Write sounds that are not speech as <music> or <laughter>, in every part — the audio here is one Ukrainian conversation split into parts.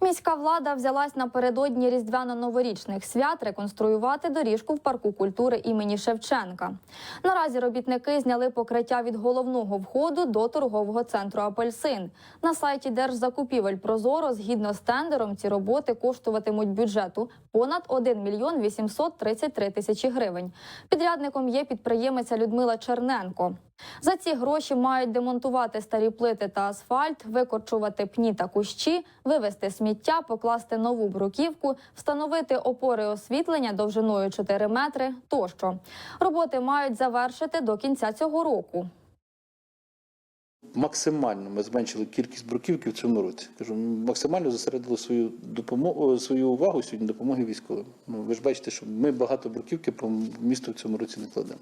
Міська влада взялась напередодні різдвяно-новорічних свят реконструювати доріжку в парку культури імені Шевченка. Наразі робітники зняли покриття від головного входу до торгового центру Апельсин. На сайті Держзакупівель Прозоро згідно з тендером ці роботи коштуватимуть бюджету понад 1 мільйон 833 тисячі гривень. Підрядником є підприємиця Людмила Черненко. За ці гроші мають демонтувати старі плити та асфальт, викорчувати пні та кущі, вивезти сміття, покласти нову бруківку, встановити опори освітлення довжиною 4 метри тощо. Роботи мають завершити до кінця цього року. Максимально ми зменшили кількість бруківки в цьому році. Кажу, максимально зосередили свою допомогу, свою увагу сьогодні допомоги військовим. Ну ви ж бачите, що ми багато бруківки по місту в цьому році не кладемо.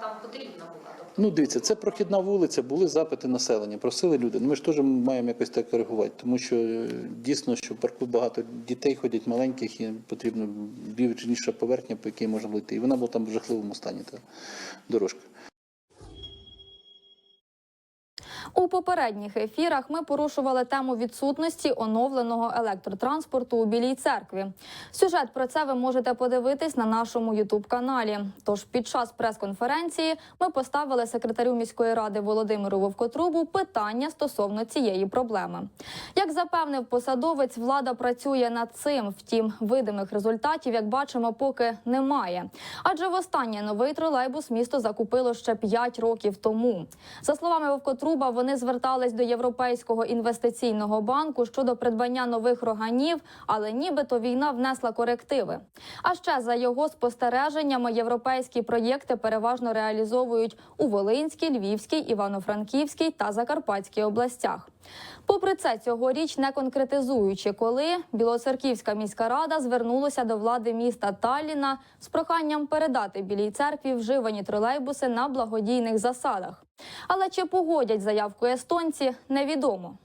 Там потрібна була. Тобто Ну, дивіться, це прохідна вулиця, були запити населення, просили люди. Ну ми ж теж маємо якось так коригувати, тому що е, дійсно, що в парку багато дітей ходять маленьких, і потрібно більш ніша поверхня, по якій можна влити. І вона була там в жахливому стані, та дорожка. У попередніх ефірах ми порушували тему відсутності оновленого електротранспорту у Білій церкві. Сюжет про це ви можете подивитись на нашому Ютуб-каналі. Тож під час прес-конференції ми поставили секретарю міської ради Володимиру Вовкотрубу питання стосовно цієї проблеми. Як запевнив посадовець, влада працює над цим. Втім, видимих результатів, як бачимо, поки немає. Адже востаннє новий тролейбус місто закупило ще 5 років тому. За словами Вовкотруба, вони звертались до Європейського інвестиційного банку щодо придбання нових роганів, але нібито війна внесла корективи. А ще за його спостереженнями, європейські проєкти переважно реалізовують у Волинській, Львівській, Івано-Франківській та Закарпатській областях. Попри це, цьогоріч не конкретизуючи, коли Білоцерківська міська рада звернулася до влади міста Талліна з проханням передати білій церкві вживані тролейбуси на благодійних засадах. Але чи погодять заявку естонці, невідомо.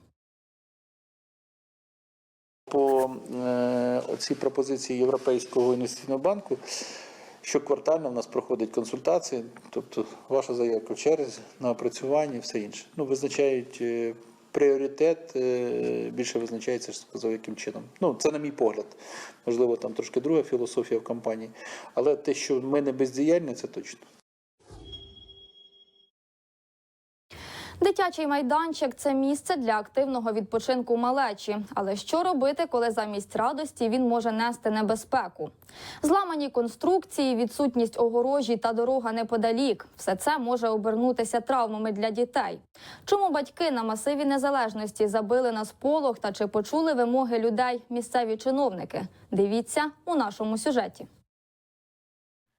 По е, цій пропозиції Європейського інвестиційного банку щоквартально в нас проходить консультації, тобто ваша заявка в черзі на опрацювання і все інше. Ну, визначають е, пріоритет, е, більше визначається, що сказав, яким чином. Ну, це на мій погляд. Можливо, там трошки друга філософія в компанії, але те, що ми не бездіяльні, це точно. Дитячий майданчик це місце для активного відпочинку малечі. Але що робити, коли замість радості він може нести небезпеку? Зламані конструкції, відсутність огорожі та дорога неподалік все це може обернутися травмами для дітей. Чому батьки на масиві незалежності забили на сполох та чи почули вимоги людей місцеві чиновники? Дивіться у нашому сюжеті.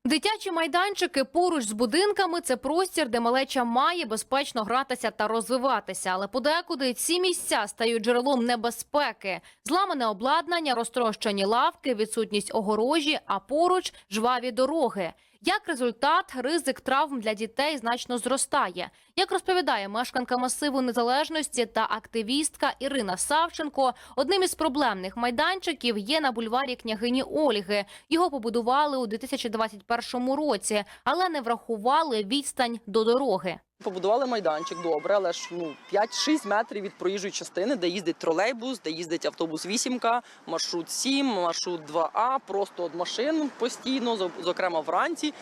Дитячі майданчики поруч з будинками це простір, де малеча має безпечно гратися та розвиватися. Але подекуди ці місця стають джерелом небезпеки. Зламане обладнання, розтрощені лавки, відсутність огорожі, а поруч жваві дороги. Як результат, ризик травм для дітей значно зростає. Як розповідає мешканка масиву незалежності та активістка Ірина Савченко, одним із проблемних майданчиків є на бульварі княгині Ольги. Його побудували у 2021 році, але не врахували відстань до дороги. Побудували майданчик добре, але ж ну 5-6 метрів від проїжджої частини, де їздить тролейбус, де їздить автобус 8 маршрут 7, маршрут 2А, просто от машин постійно, зокрема вранці.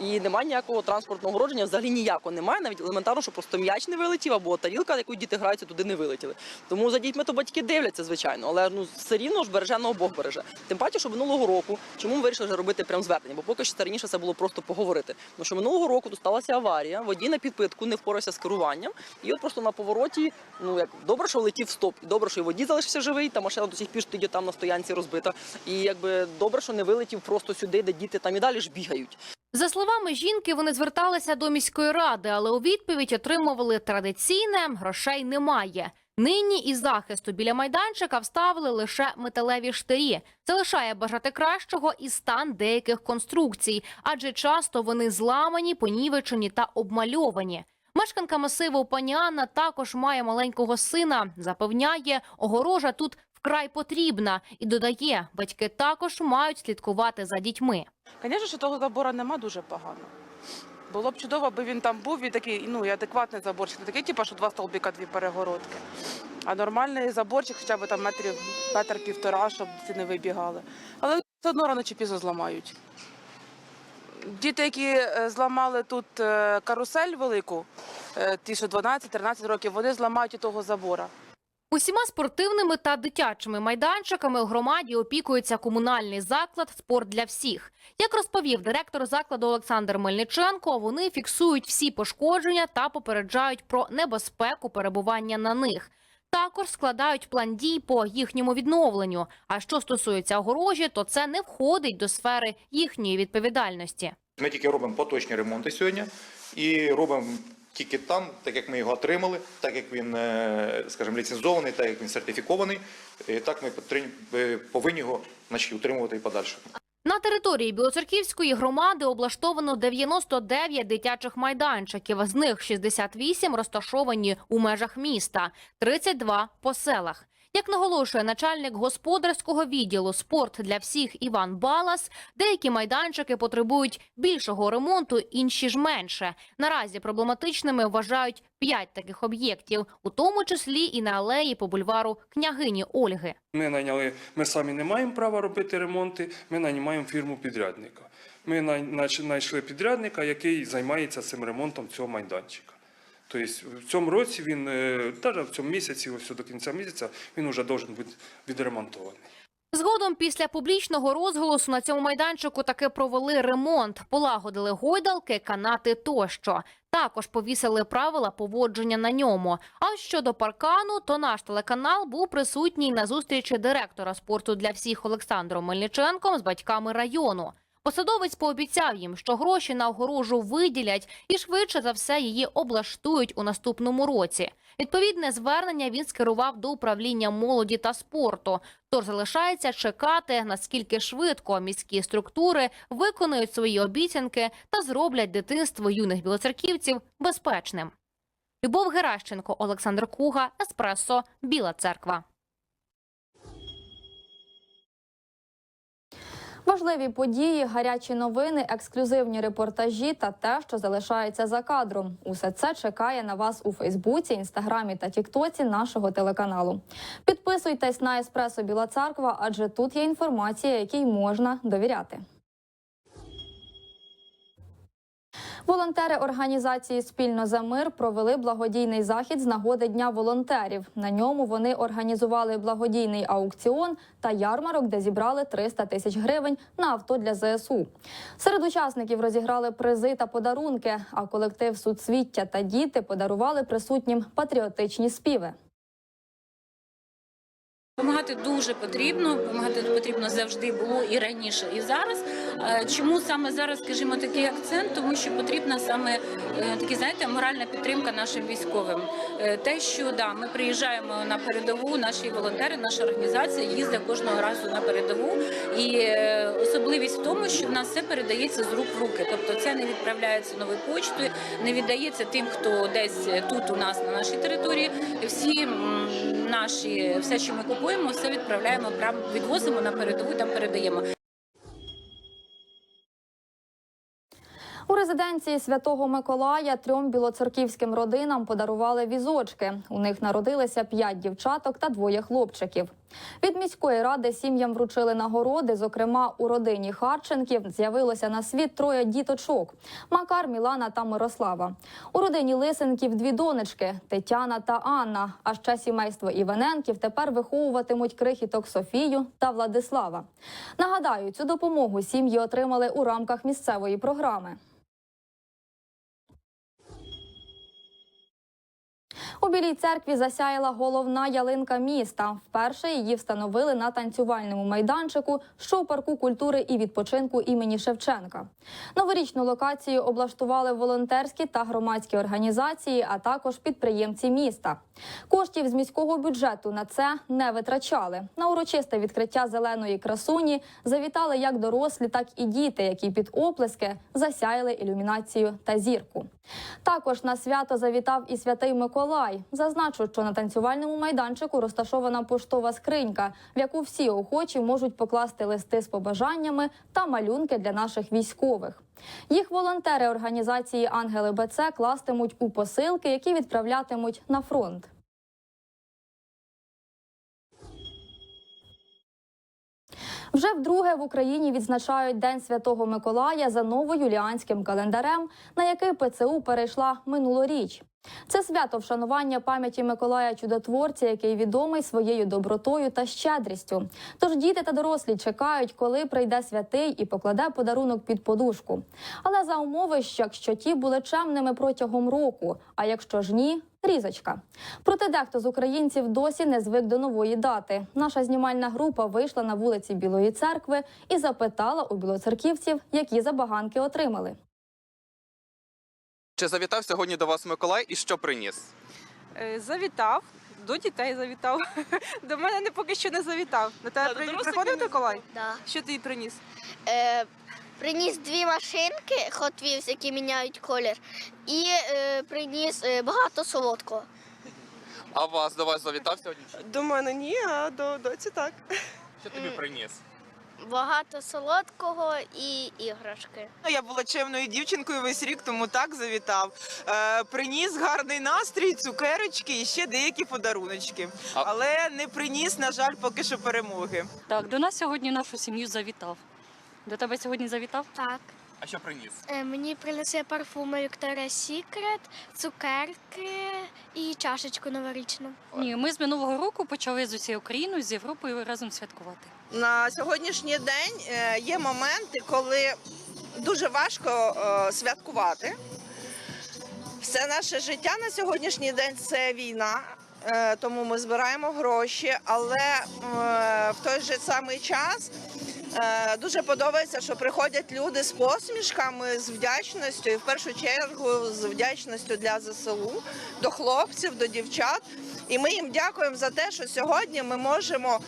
І немає ніякого транспортного огородження, взагалі ніякого немає. Навіть елементарно, що просто м'яч не вилетів, або тарілка, яку діти граються, туди не вилетіли. Тому за дітьми то батьки дивляться, звичайно, але ну все рівно ж береженого Бог береже. Тим паче, що минулого року, чому ми вирішили вже робити прям звернення? Бо поки що це це було просто поговорити. Ну що минулого року тут сталася аварія, водій на підпитку не впорався з керуванням, і от просто на повороті, ну як добре, що летів стоп, і добре, що і водій залишився живий, та машина до сих пір тоді там на стоянці розбита. І якби добре, що не вилетів просто сюди, де діти там і далі ж бігають. За словами жінки, вони зверталися до міської ради, але у відповідь отримували традиційне грошей немає. Нині із захисту біля майданчика вставили лише металеві штирі. Це лишає бажати кращого і стан деяких конструкцій, адже часто вони зламані, понівечені та обмальовані. Мешканка масиву пані Анна також має маленького сина. Запевняє, огорожа тут вкрай потрібна і додає, батьки також мають слідкувати за дітьми. Звісно, що того забору нема дуже погано. Було б чудово, аби він там був і такий, ну, і адекватний заборчик. Не такий, типу, що два столбіка, дві перегородки. А нормальний заборчик, хоча б там метрів метр півтора, щоб діти не вибігали. Але все одно рано чи пізно зламають. Діти, які е, зламали тут е, карусель велику, е, ті, що 12-13 років, вони зламають і того забора. Усіма спортивними та дитячими майданчиками у громаді опікується комунальний заклад Спорт для всіх. Як розповів директор закладу Олександр Мельниченко, вони фіксують всі пошкодження та попереджають про небезпеку перебування на них. Також складають план дій по їхньому відновленню. А що стосується огорожі, то це не входить до сфери їхньої відповідальності. Ми тільки робимо поточні ремонти сьогодні і робимо тільки там, так як ми його отримали, так як він, е, скажімо, ліцензований, так як він сертифікований, так ми е, повинні його значить, утримувати і подальше. На території Білоцерківської громади облаштовано 99 дитячих майданчиків. З них 68 розташовані у межах міста, 32 – по селах. Як наголошує начальник господарського відділу спорт для всіх Іван Балас, деякі майданчики потребують більшого ремонту, інші ж менше. Наразі проблематичними вважають 5 таких об'єктів, у тому числі і на алеї по бульвару княгині Ольги. Ми найняли, ми самі не маємо права робити ремонти, ми наймаємо фірму підрядника. Ми най- знайшли підрядника, який займається цим ремонтом цього майданчика. Тобто в цьому році він, навіть в цьому місяці, ось до кінця місяця, він вже має бути відремонтований. Згодом після публічного розголосу на цьому майданчику таки провели ремонт, полагодили гойдалки, канати тощо. Також повісили правила поводження на ньому. А щодо паркану, то наш телеканал був присутній на зустрічі директора спорту для всіх Олександром Мельниченком з батьками району. Посадовець пообіцяв їм, що гроші на огорожу виділять і швидше за все її облаштують у наступному році. Відповідне звернення він скерував до управління молоді та спорту. Тож залишається чекати, наскільки швидко міські структури виконують свої обіцянки та зроблять дитинство юних білоцерківців безпечним. Любов Геращенко, Олександр Куга, Еспресо, Біла Церква. Важливі події, гарячі новини, ексклюзивні репортажі та те, що залишається за кадром. Усе це чекає на вас у Фейсбуці, Інстаграмі та Тіктоці нашого телеканалу. Підписуйтесь на Еспресо Біла Церква, адже тут є інформація, якій можна довіряти. Волонтери організації Спільно за мир провели благодійний захід з нагоди Дня волонтерів. На ньому вони організували благодійний аукціон та ярмарок, де зібрали 300 тисяч гривень на авто для ЗСУ. Серед учасників розіграли призи та подарунки. А колектив Суцвіття та діти подарували присутнім патріотичні співи. Помагати дуже потрібно, помагати потрібно завжди було і раніше, і зараз. Е, Чому саме зараз, скажімо, такий акцент? Тому що потрібна саме е, такі, знаєте, моральна підтримка нашим військовим. Е, Те, що да, ми приїжджаємо на передову, наші волонтери, наша організація їздить кожного разу на передову. І особливість в тому, що в нас все передається з рук в руки. Тобто це не відправляється новою почтою, не віддається тим, хто десь тут у нас на нашій території. Всі наші, все, що ми купуємо, все відправляємо прямо відвозимо на передову, там передаємо. У резиденції Святого Миколая трьом білоцерківським родинам подарували візочки. У них народилися п'ять дівчаток та двоє хлопчиків. Від міської ради сім'ям вручили нагороди. Зокрема, у родині Харченків з'явилося на світ троє діточок: Макар, Мілана та Мирослава. У родині Лисенків дві донечки Тетяна та Анна. А ще сімейство Іваненків тепер виховуватимуть крихіток Софію та Владислава. Нагадаю, цю допомогу сім'ї отримали у рамках місцевої програми. Білій церкві засяяла головна ялинка міста. Вперше її встановили на танцювальному майданчику, що у парку культури і відпочинку імені Шевченка. Новорічну локацію облаштували волонтерські та громадські організації, а також підприємці міста. Коштів з міського бюджету на це не витрачали. На урочисте відкриття зеленої красуні завітали як дорослі, так і діти, які під оплески засяяли ілюмінацію та зірку. Також на свято завітав і святий Миколай. Зазначу, що на танцювальному майданчику розташована поштова скринька, в яку всі охочі можуть покласти листи з побажаннями та малюнки для наших військових. Їх волонтери організації Ангели БЦ кластимуть у посилки, які відправлятимуть на фронт. Вже вдруге в Україні відзначають День Святого Миколая за новоюліанським календарем, на який ПЦУ перейшла минулоріч. Це свято вшанування пам'яті Миколая Чудотворця, який відомий своєю добротою та щедрістю. Тож діти та дорослі чекають, коли прийде святий і покладе подарунок під подушку. Але за умови, що якщо ті були чемними протягом року, а якщо ж ні, різочка. Проте дехто з українців досі не звик до нової дати. Наша знімальна група вийшла на вулиці Білої церкви і запитала у білоцерківців, які забаганки отримали. Чи завітав сьогодні до вас Миколай і що приніс? Е, Завітав. До дітей завітав. <laughs> До мене не поки що не завітав. До тебе при... приходив Миколай? Да. Що ти їй приніс? Е, приніс дві машинки Hot Wheels, які міняють колір, і е, приніс е, багато солодкого. А вас до вас завітав сьогодні? До мене ні, а до доці так. Що тобі приніс? Багато солодкого і іграшки. Я була чемною дівчинкою весь рік, тому так завітав. Е, приніс гарний настрій, цукерочки і ще деякі подаруночки. А- Але не приніс, на жаль, поки що перемоги. Так, до нас сьогодні нашу сім'ю завітав. До тебе сьогодні завітав? Так. А що приніс? Е, мені принесли парфуми Victoria's Secret, цукерки і чашечку новорічну. Ні, ми з минулого року почали з усією Україною, з Європою разом святкувати. На сьогоднішній день е, є моменти, коли дуже важко е, святкувати. Все наше життя на сьогоднішній день це війна, е, тому ми збираємо гроші, але в той же самий час. Е, Дуже подобається, що приходять люди з посмішками, з вдячністю, і в першу чергу з вдячністю для ЗСУ, до хлопців, до дівчат. І ми їм дякуємо за те, що сьогодні ми можемо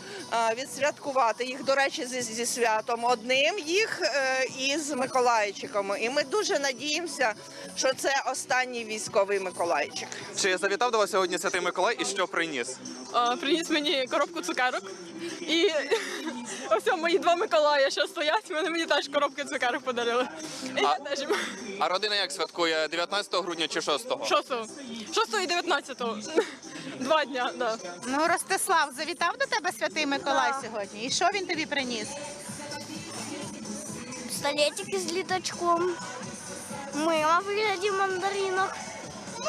е, відсвяткувати їх, до речі, зі, зі святом одним їх е, із Миколайчиками. І ми дуже надіємося, що це останній військовий Миколайчик. Чи завітав до вас сьогодні Святий Миколай і що приніс? приніс мені коробку цукерок. І ось мої два Миколая, що стоять, вони мені теж коробки цукерок подарили. І А- теж їм А родина як святкує 19 грудня чи 6? 6 6 і 19 Два дня, да. Ну, Ростислав, завітав до тебе святий Миколай сьогодні. І що він тобі приніс? Столетики з літачком, мила в вигляді мандаринок.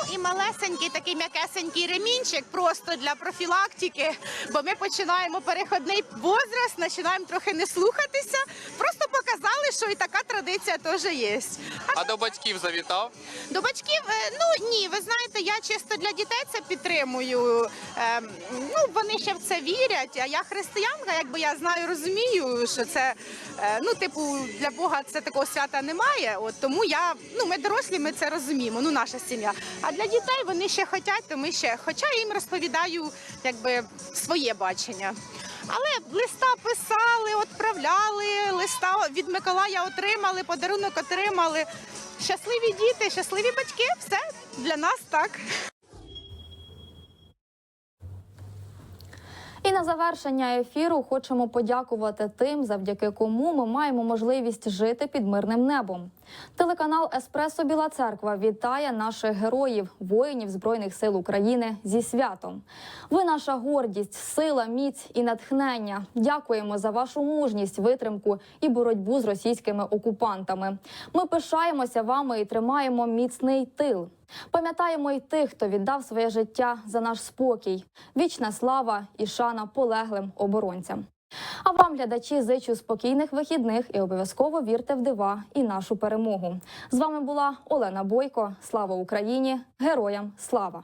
Ну і малесенький такий м'якесенький ремінчик просто для профілактики, бо ми починаємо переходний возраст, починаємо трохи не слухатися. Просто показали, що і така традиція теж є. А до батьків завітав? До батьків, е, ну ні, ви знаєте, я чисто для дітей це підтримую. Ем, ну вони ще в це вірять. А я християнка, якби я знаю, розумію, що це е, ну, типу, для Бога це такого свята немає. От тому я, ну ми дорослі, ми це розуміємо. Ну, наша сім'я. А для дітей вони ще хочуть, то ми ще. Хоча я їм розповідаю, якби своє бачення. Але листа писали, відправляли, листа від Миколая отримали, подарунок отримали. Щасливі діти, щасливі батьки, все для нас так. На завершення ефіру хочемо подякувати тим, завдяки кому ми маємо можливість жити під мирним небом. Телеканал Еспресо Біла Церква вітає наших героїв, воїнів Збройних сил України зі святом. Ви наша гордість, сила, міць і натхнення. Дякуємо за вашу мужність, витримку і боротьбу з російськими окупантами. Ми пишаємося вами і тримаємо міцний тил. Пам'ятаємо й тих, хто віддав своє життя за наш спокій. Вічна слава і шана полеглим оборонцям. А вам, глядачі, зичу спокійних вихідних і обов'язково вірте в дива і нашу перемогу. З вами була Олена Бойко. Слава Україні! Героям слава!